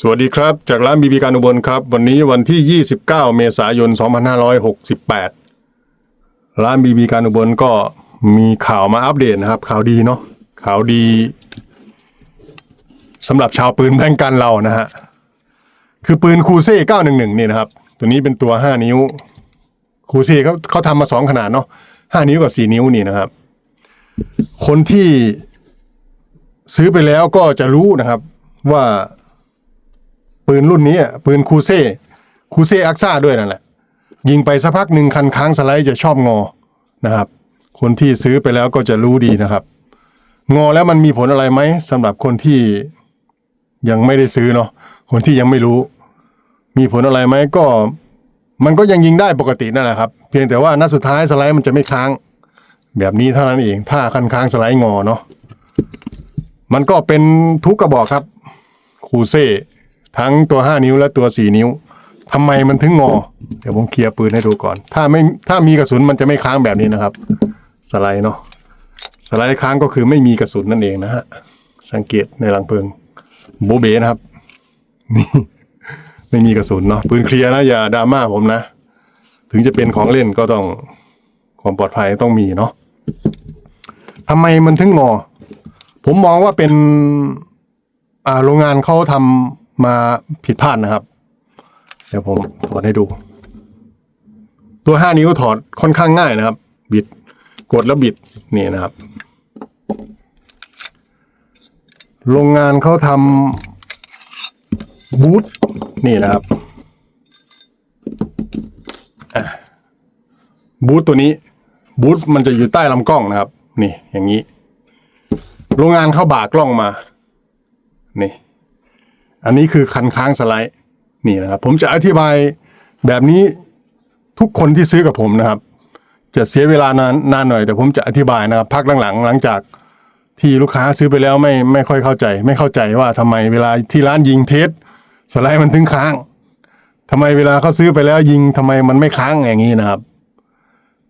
สวัสดีครับ จากร้านบีบีการอุบลครับ วันนี้วันที่ 29 เมษายน 2568 ร้านบีบีการอุบลก็มีข่าวมาอัปเดตนะครับ ข่าวดีเนาะข่าวดีสำหรับชาวปืนแบงกันเรานะฮะ คือปืนคูเซ่ 911 นี่นะครับ ตัวนี้เป็นตัว 5 นิ้ว คูเซ่เขาเขาทำมาสองขนาดเนาะ5 นิ้วกับ 4 นิ้วนี่นะครับ คนที่ซื้อไปแล้วก็จะรู้นะครับว่า ปืนรุ่นนี้อะปืนคูเซ่คูเซ่อักซ่าด้วยนั่นแหละ ยิงไปสักพักหนึ่งคันค้างสไลด์จะชอบงอนะครับ คนที่ซื้อไปแล้วก็จะรู้ดีนะครับ งอแล้วมันมีผลอะไรไหมสำหรับคนที่ยังไม่ได้ซื้อเนาะคนที่ยังไม่รู้ มีผลอะไรไหมก็ มันก็ยังยิงได้ปกตินั่นแหละครับ เพียงแต่ว่านัดสุดท้ายสไลด์มันจะไม่ค้าง แบบนี้เท่านั้นเองถ้าคันค้างสไลด์งอเนาะมันก็เป็นทุกกระบอกครับ คูเซ่ ทั้งตัว 5 นิ้วและตัว 4 นิ้วทำไมมันถึงงอ เดี๋ยวผมเคลียร์ปืนให้ดูก่อน ถ้าไม่ถ้ามีกระสุนมันจะไม่ค้างแบบนี้นะครับ สไลด์เนาะสไลด์ค้างก็คือไม่มีกระสุนนั่นเองนะฮะสังเกตในรังเพลิงโบเบนะครับนี่ไม่มีกระสุนเนาะปืนเคลียร์นะอย่าดราม่าผมนะ ถึงจะเป็นของเล่นก็ต้องความปลอดภัยต้องมีเนาะทำไมมันถึงงอ ผมมองว่าเป็น อ่าโรงงานเขาทำ มาผิดพลาดนะครับ เดี๋ยวผมถอดให้ดู ตัวห้านิ้วถอดค่อนข้างง่ายนะครับ บิดกดแล้วบิดนี่นะครับ โรงงานเขาทำบูทนี่นะครับบูทตัวนี้บูทมันจะอยู่ใต้ลำกล้องนะครับ นี่ อย่างนี้ โรงงานเขาบากกล้องมา นี่ อันนี้คือคันค้างสไลด์นี่นะครับ ผมจะอธิบายแบบนี้ทุกคนที่ซื้อกับผมนะครับ จะเสียเวลานานนานหน่อย แต่ผมจะอธิบายนะครับพักหลังๆ หลังจากที่ลูกค้าซื้อไปแล้วไม่ไม่ค่อยเข้าใจ ไม่เข้าใจว่าทำไมเวลาที่ร้านยิงเทสสไลด์มันถึงค้างทำไมเวลาเขาซื้อไปแล้วยิงทำไมมันไม่ค้างอย่างนี้นะครับ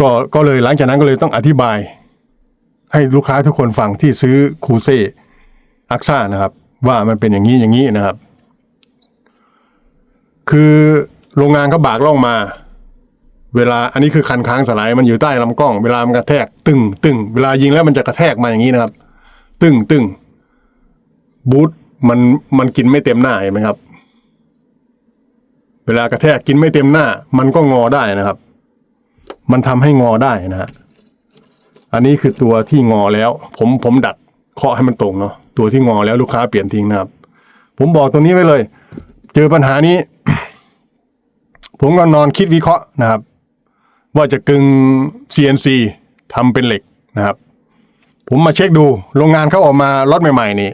ก็ก็เลยหลังจากนั้นก็เลยต้องอธิบาย ให้ลูกค้าทุกคนฟังที่ซื้อคูเซ่อักซ่านะครับ ว่ามันเป็นอย่างนี้อย่างนี้นะครับ คือโรงงานเขาบากล่องมา เวลาอันนี้คือคันค้างสลด์มันอยู่ใต้ลำกล้อง เวลามันกระแทก ตึงตึงเวลายิงแล้วมันจะกระแทกมาอย่างนี้นะครับ ตึงตึงบูทมันมันกินไม่เต็มหน้าเห็นไหมครับ เวลากระแทกกินไม่เต็มหน้า มันก็งอได้นะครับ มันทำให้งอได้นะฮะอันนี้คือตัวที่งอแล้ว ผมผมดัดเคาะให้มันตรงเนาะตัวที่งอแล้วลูกค้าเปลี่ยนทิ้งนะครับ ผมบอกตรงนี้ไว้เลย เจอปัญหานี้ ผมก็นอนคิดวิเคราะห์นะครับ ว่าจะกึง CNC ทำเป็นเหล็กนะครับ ผมมาเช็คดูโรงงานเขาออกมาล็อตใหม่ๆนี่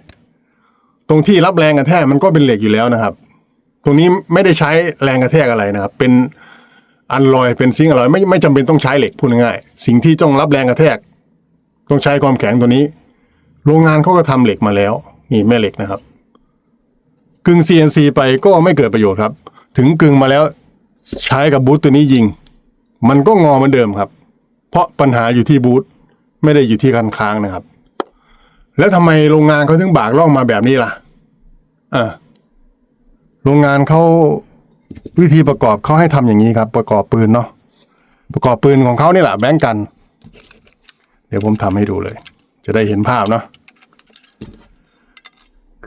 ตรงที่รับแรงกระแทกมันก็เป็นเหล็กอยู่แล้วนะครับ ตรงนี้ไม่ได้ใช้แรงกระแทกอะไรนะครับ เป็นอันลอยเป็นซิงอลอยไม่ไม่จำเป็นต้องใช้เหล็กพูดง่ายๆสิ่งที่ต้องรับแรงกระแทก ต้องใช้ความแข็งตัวนี้ โรงงานเขาก็ทำเหล็กมาแล้ว นี่แม่เหล็กนะครับ กึ่ง CNC ไปก็ไม่เกิดประโยชน์ครับ ถึงกึ่งมาแล้ว ใช้กับบูทตัวนี้ยิง มันก็งอเหมือนเดิมครับ เพราะปัญหาอยู่ที่บูทไม่ได้อยู่ที่คันค้างนะครับ แล้วทำไมโรงงานเขาถึงบากล่องมาแบบนี้ล่ะอ่าโรงงานเขาวิธีประกอบเขาให้ทำอย่างนี้ครับ ประกอบปืนเนาะประกอบปืนของเขานี่แหละแบงกัน เดี๋ยวผมทำให้ดูเลย จะได้เห็นภาพเนาะ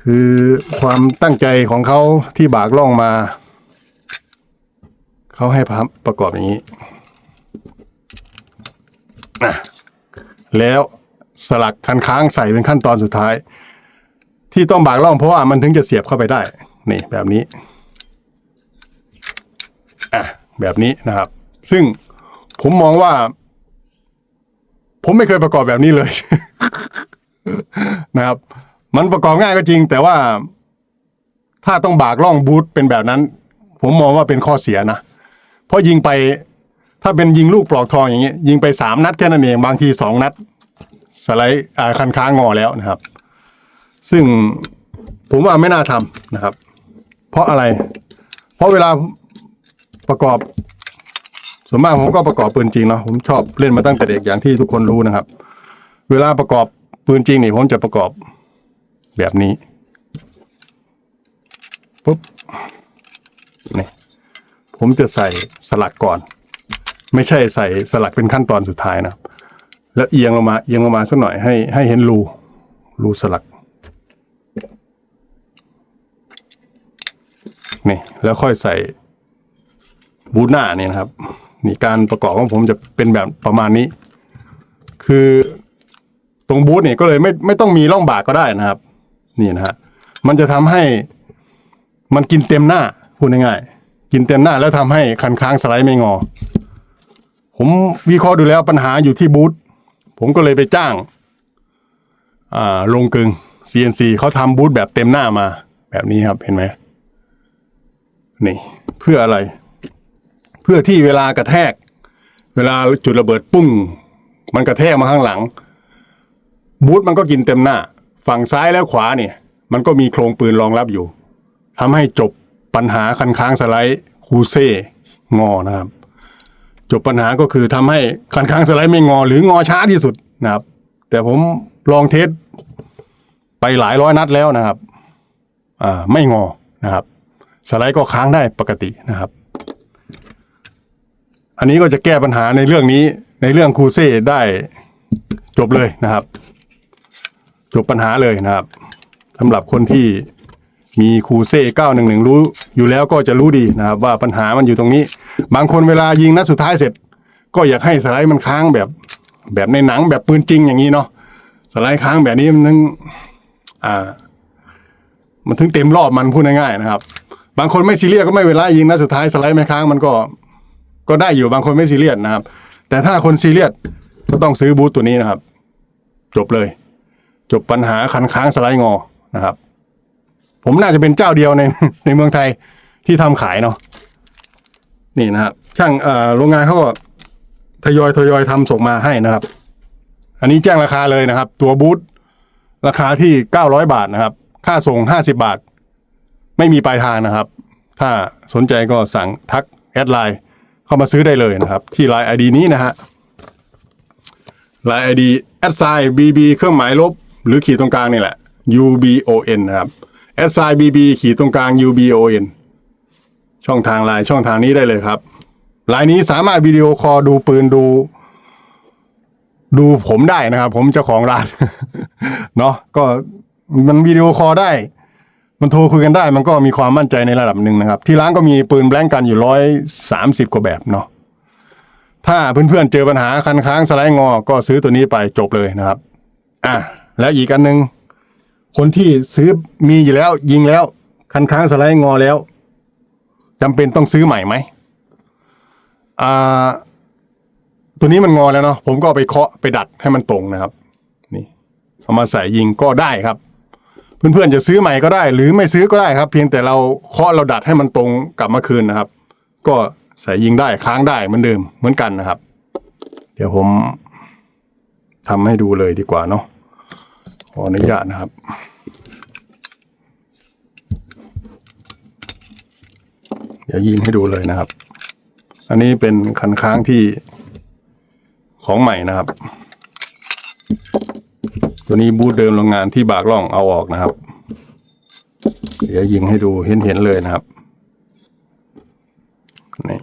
คือความตั้งใจของเขาที่บากล่องมา เขาให้พับประกอบอย่างนี้อะแล้วสลักคันค้างใส่เป็นขั้นตอนสุดท้าย ที่ต้องบากล่องเพราะว่ามันถึงจะเสียบเข้าไปได้ นี่แบบนี้อะแบบนี้นะครับ ซึ่งผมมองว่า ผมไม่เคยประกอบแบบนี้เลย นะครับ มันประกอบง่ายก็จริง แต่ว่าถ้าต้องบากล่องบูทเป็นแบบนั้น ผมมองว่าเป็นข้อเสียนะ เพราะยิงไป ถ้าเป็นยิงลูกปลอกทองอย่างเงี้ยยิงไปสามนัดแค่นั้นเองบางทีสองนัด สไลด์อ่าคันค้างงอแล้วนะครับ ซึ่งผมว่าไม่น่าทำนะครับ เพราะอะไร เพราะเวลาประกอบส่วนมากผมก็ประกอบปืนจริงเนาะผมชอบเล่นมาตั้งแต่เด็กอย่างที่ทุกคนรู้นะครับ เวลาประกอบปืนจริงนี่ผมจะประกอบแบบนี้ปุ๊บ ผมจะใส่สลักก่อน ไม่ใช่ใส่สลักเป็นขั้นตอนสุดท้ายนะแล้วเอียงลงมาเอียงลงมาสักหน่อยให้ให้เห็นรูรูสลักนี่แล้วค่อยใส่บูทหน้าเนี่ยนะครับนี่การประกอบของผมจะเป็นแบบประมาณนี้ คือตรงบูทเนี่ยก็เลยไม่ไม่ต้องมีร่องบากก็ได้นะครับ นี่นะฮะมันจะทำให้มันกินเต็มหน้าพูดง่ายๆ กินเต็มหน้าแล้วทำให้คันค้างสไลด์ไม่งอ ผมวิเคราะห์ดูแล้วปัญหาอยู่ที่บูทผมก็เลยไปจ้างอ่าลงกึง CNC เขาทำบูทแบบเต็มหน้ามา แบบนี้ครับเห็นไหมนี่เพื่ออะไร เพื่อที่เวลากระแทก เวลาจุดระเบิดปุ้ง มันกระแทกมาข้างหลัง บูทมันก็กินเต็มหน้า ฝั่งซ้ายและขวาเนี่ย มันก็มีโครงปืนรองรับอยู่ทำให้จบ ปัญหาคันค้างสไลด์คูเซ่งอนะครับ จบปัญหาก็คือทำให้คันค้างสไลด์ไม่งอ หรืองอช้าที่สุดนะครับ แต่ผมลองเทสไปหลายร้อยนัดแล้วนะครับอ่าไม่งอนะครับ สไลด์ก็ค้างได้ปกตินะครับ อันนี้ก็จะแก้ปัญหาในเรื่องนี้ในเรื่องคูเซ่ได้จบเลยนะครับ จบปัญหาเลยนะครับสำหรับคนที่ มีคูเซ่911 รู้อยู่แล้วก็จะรู้ดีนะครับว่าปัญหามันอยู่ตรงนี้ บางคนเวลายิงนัดสุดท้ายเสร็จ ก็อยากให้สไลด์มันค้างแบบแบบในหนังแบบปืนจริงอย่างนี้เนาะสไลด์ค้างแบบนี้มันถึงอ่า มันถึงเต็มรอบมันพูดง่ายๆนะครับ บางคนไม่ซีเรียสก็ไม่เวลายิงนัดสุดท้ายสไลด์ไม่ค้างมันก็ ก็ได้อยู่บางคนไม่ซีเรียสนะครับ แต่ถ้าคนซีเรียสก็ต้องซื้อบูทตัวนี้นะครับ จบเลย จบปัญหาคันค้างสไลด์งอนะครับ ผมน่าจะเป็นเจ้าเดียวในในเมืองไทยที่ทำขายเนาะนี่นะครับ ช่างโรงงานเขาก็ทยอยทยอยทำส่งมาให้นะครับ อันนี้แจ้งราคาเลยนะครับ ตัวบูทราคาที่เก้าร้อยบาทนะครับ ค่าส่งห้าสิบาท ไม่มีปลายทางนะครับ ถ้าสนใจก็สั่งทักแอดไลน์เข้ามาซื้อได้เลยนะครับ ที่ไลน์ไอดีนี้นะฮะไลน์ไอดีแอดไซบีบีเครื่องหมายลบ หรือขีดตรงกลางนี่แหละ U B O N นะครับ แอดไซบีบีขีดตรงกลาง U B O N ช่องทางไลน์ช่องทางนี้ได้เลยครับไลน์นี้สามารถวิดีโอคอลดูปืนดู ดูผมได้นะครับ ผมเจ้าของร้าน เนาะก็มันวิดีโอคอลได้ มันโทรคุยกันได้ มันก็มีความมั่นใจในระดับหนึ่งนะครับ ที่ร้านก็มีปืนแบล็งกันอยู่ร้อยสามสิบกว่าแบบเนาะถ้าเพื่อนๆเจอปัญหาคันค้างสไลด์งอ ก็ซื้อตัวนี้ไปจบเลยนะครับ อะแล้วอีกอันหนึ่ง คนที่ซื้อมีอยู่แล้ว ยิงแล้ว คันค้างสไลด์งอแล้วจำเป็นต้องซื้อใหม่ไหมอ่าตัวนี้มันงอแล้วเนาะผมก็ไปเคาะไปดัดให้มันตรงนะครับ นี่เอามาใส่ยิงก็ได้ครับ เพื่อนๆจะซื้อใหม่ก็ได้ หรือไม่ซื้อก็ได้ครับ เพียงแต่เราเคาะเราดัดให้มันตรงกลับมาคืนนะครับ ก็ใส่ยิงได้ค้างได้เหมือนเดิมเหมือนกันนะครับ เดี๋ยวผมทำให้ดูเลยดีกว่าเนาะ ออนุญาตนะครับ เดี๋ยวยิงให้ดูเลยนะครับ อันนี้เป็นคันค้างที่ของใหม่นะครับ ตัวนี้บูธเดิมโรงงานที่บากล่องเอาออกนะครับ เดี๋ยวยิงให้ดูเห็นเห็นๆเลยนะครับนี่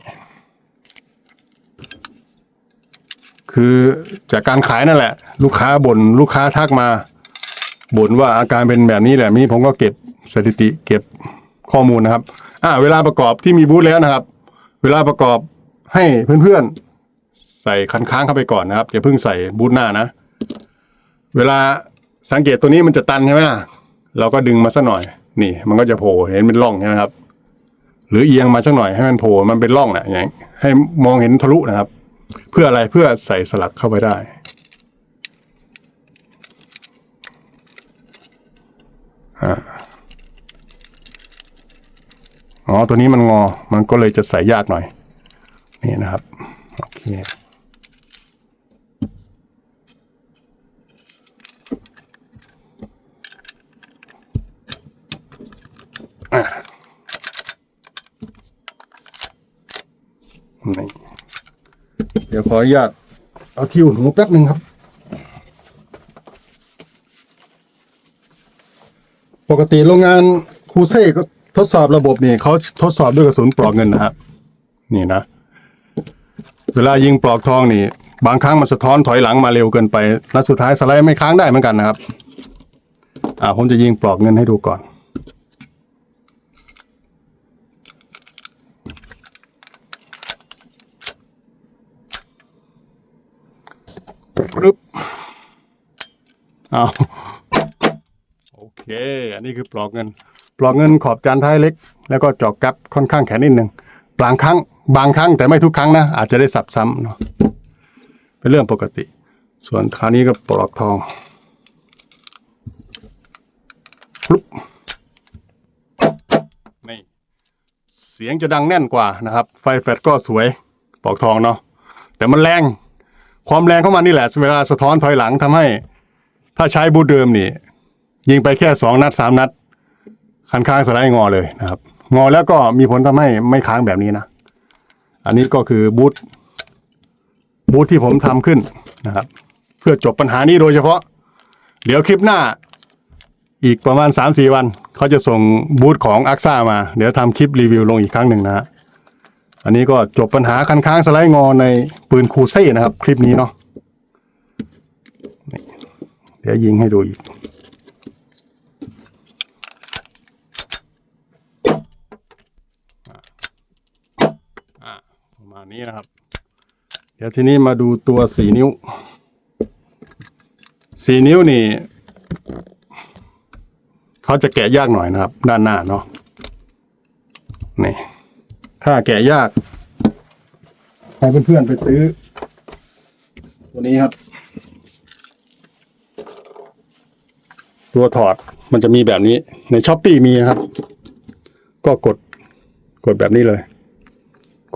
คือจากการขายนั่นแหละ ลูกค้าบน่นลูกค้าทักมา บ่นว่าอาการเป็นแบบนี้แบบนี้ผมก็เก็บสถิติเก็บข้อมูลนะครับ อ่า เวลาประกอบที่มีบูธแล้วนะครับ เวลาประกอบให้เพื่อนๆ ใส่คันค้างเข้าไปก่อนนะครับอย่าเพิ่งใส่บูธหน้านะ เวลาสังเกตตัวนี้มันจะตันใช่ไหมล่ะเราก็ดึงมาสักหน่อย นี่ มันก็จะโผล่เห็นเป็นร่องใช่ไหมครับ หรือเอียงมาสักหน่อยให้มันโผล่มันเป็นร่องนะอย่างนี้ให้มองเห็นทะลุนะครับ เพื่ออะไรเพื่อใส่สลักเข้าไปได้ อ๋อ ตัวนี้มันงอ มันก็เลยจะใส่ยากหน่อย นี่นะครับ โอเคนี่เดี๋ยวขออนุญาตเอาที่อุดหูแป๊บหนึ่งครับ ปกติโรงงานคูเซ่ก็ทดสอบระบบนี่เขาทดสอบด้วยกระสุนปลอกเงินนะครับนี่นะ เวลายิงปลอกทองนี่ บางครั้งมันสะท้อนถอยหลังมาเร็วเกินไปแล้วสุดท้ายสไลด์ไม่ค้างได้เหมือนกันนะครับ อ่าผมจะยิงปลอกเงินให้ดูก่อน ปึ๊บเอาโอเค อันนี้คือปลอกเงิน ปลอกเงินขอบจานท้ายเล็ก แล้วก็จอกกับค่อนข้างแข็งนิดหนึ่งบางครั้ง บางครั้งแต่ไม่ทุกครั้งนะ อาจจะได้สับซ้ำเนาะเป็นเรื่องปกติ ส่วนคราวนี้ก็ปลอกทองปุ๊บนี่เสียงจะดังแน่นกว่านะครับ ไฟแฟลชก็สวยปลอกทองเนาะแต่มันแรง ความแรงเของมันนี่แหละเวลาสะท้อนถอยหลังทำให้ ถ้าใช้บูทเดิมนี่ ยิงไปแค่สองนัดสามนัด คันค้างสไลด์งอเลยนะครับ งอแล้วก็มีผลทำให้ไม่ค้างแบบนี้นะ อันนี้ก็คือบูทบูทที่ผมทำขึ้นนะครับ เพื่อจบปัญหานี้โดยเฉพาะ เดี๋ยวคลิปหน้าอีกประมาณ 3-4 วัน เขาจะส่งบูทของอักซ่ามา เดี๋ยวทำคลิปรีวิวลงอีกครั้งหนึ่งนะฮะอันนี้ก็จบปัญหาคันค้างสไลด์งอในปืนคูเซ่นะครับ คลิปนี้เนาะเดี๋ยวยิงให้ดูอีก อ่าประมาณนี้นะครับ เดี๋ยวทีนี้มาดูตัวสี่นิ้วสี่นิ้วนี่เขาจะแกะยากหน่อยนะครับ ด้านหน้าเนาะนี่ถ้าแกะยากให้เพื่อนๆไปซื้อ ตัวนี้ครับ ตัวถอดมันจะมีแบบนี้ในช้อปปีมีนะครับ ก็กดกดแบบนี้เลย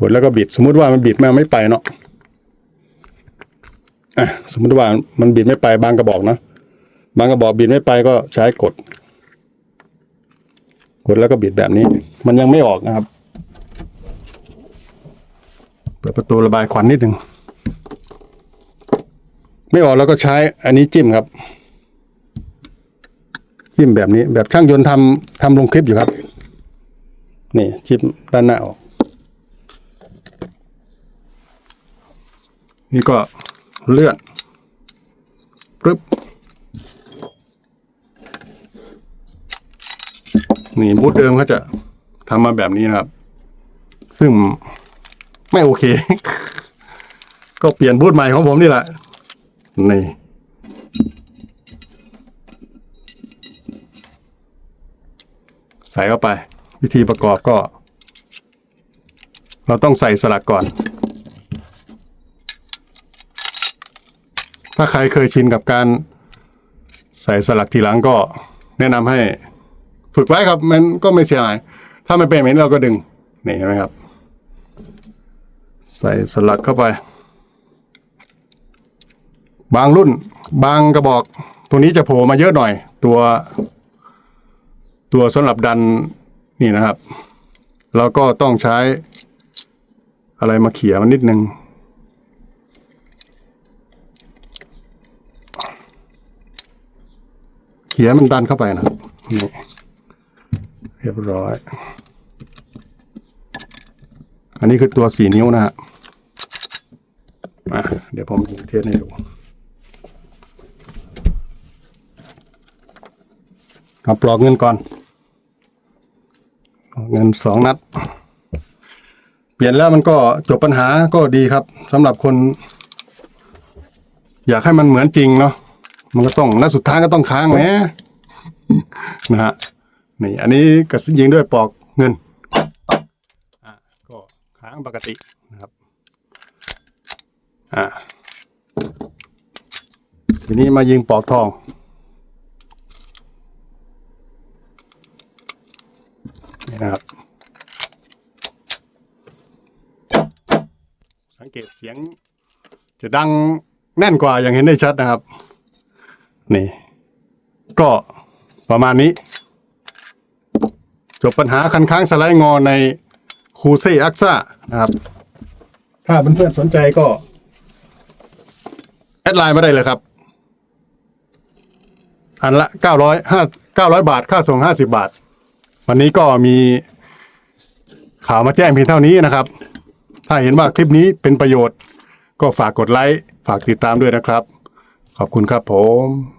กดแล้วก็บิด สมมุติว่ามันบิดมาไม่ไปเนาะ สมมติว่ามันบิดไม่ไปบางกระบอกนะบางกระบอกบิดไม่ไปก็ใช้กด กดแล้วก็บิดแบบนี้ มันยังไม่ออกนะครับ เปิดประตูระบายควันนิดหนึ่งไม่ออกแล้วก็ใช้อันนี้จิ้มครับ จิ้มแบบนี้ แบบช่างยนต์ทำทำลงคลิปอยู่ครับ นี่จิ้มด้านหน้าออก นี่ก็ เลื่อนปึ๊บนี่บูธเดิมเขาจะทำมาแบบนี้นะครับ ซึ่งไม่โอเค ก็เปลี่ยนบูธใหม่ของผมนี่แหละ นี่ใส่เข้าไป วิธีประกอบก็ เราต้องใส่สลักก่อน ถ้าใครเคยชินกับการใส่สลักทีหลังก็แนะนำให้ฝึกไว้ครับ มันก็ไม่เสียหาย ถ้ามันเป็นแบบนี้เราก็ดึง นี่เห็นไหมครับ ใส่สลักเข้าไป บางรุ่น บางกระบอก ตัวนี้จะโผล่มาเยอะหน่อย ตัว ตัวสำหรับดันนี่นะครับเราก็ต้องใช้อะไรมาเขี่ยมันนิดนึง ขี่ยมันดันเข้าไปนะครับนี่เรียบร้อย อันนี้คือตัวสี่นิ้วนะฮะมาเดี๋ยวผมยิงเทียนให้ดูเอาปลอกเงินก่อนปลอกเงินสองนัด เปลี่ยนแล้วมันก็จบปัญหาก็ดีครับสำหรับคน อยากให้มันเหมือนจริงเนาะ มันก็ต้องนัดสุดท้ายก็ต้องค้างแหมนะฮะนี่อันนี้กระสุนยิงด้วยปลอกเงินอะก็ค้างปกตินะครับอ่าทีนี้มายิงปลอกทองนี่นะครับ สังเกตเสียงจะดังแน่นกว่าอย่างเห็นได้ชัดนะครับ นี่ ก็ประมาณนี้ จบปัญหาคันค้างสไลด์งอในคูเซอักซ่านะครับ ถ้าเพื่อนๆสนใจก็ แอดไลน์มาได้เลยครับ อันละเก้าร้อยห้าเก้าร้อยบาท ค่าส่งห้าสิบาท วันนี้ก็มีข่าวมาแจ้งเพียงเท่านี้นะครับ ถ้าเห็นว่าคลิปนี้เป็นประโยชน์ ก็ฝากกดไลค์ ฝากติดตามด้วยนะครับ ขอบคุณครับผม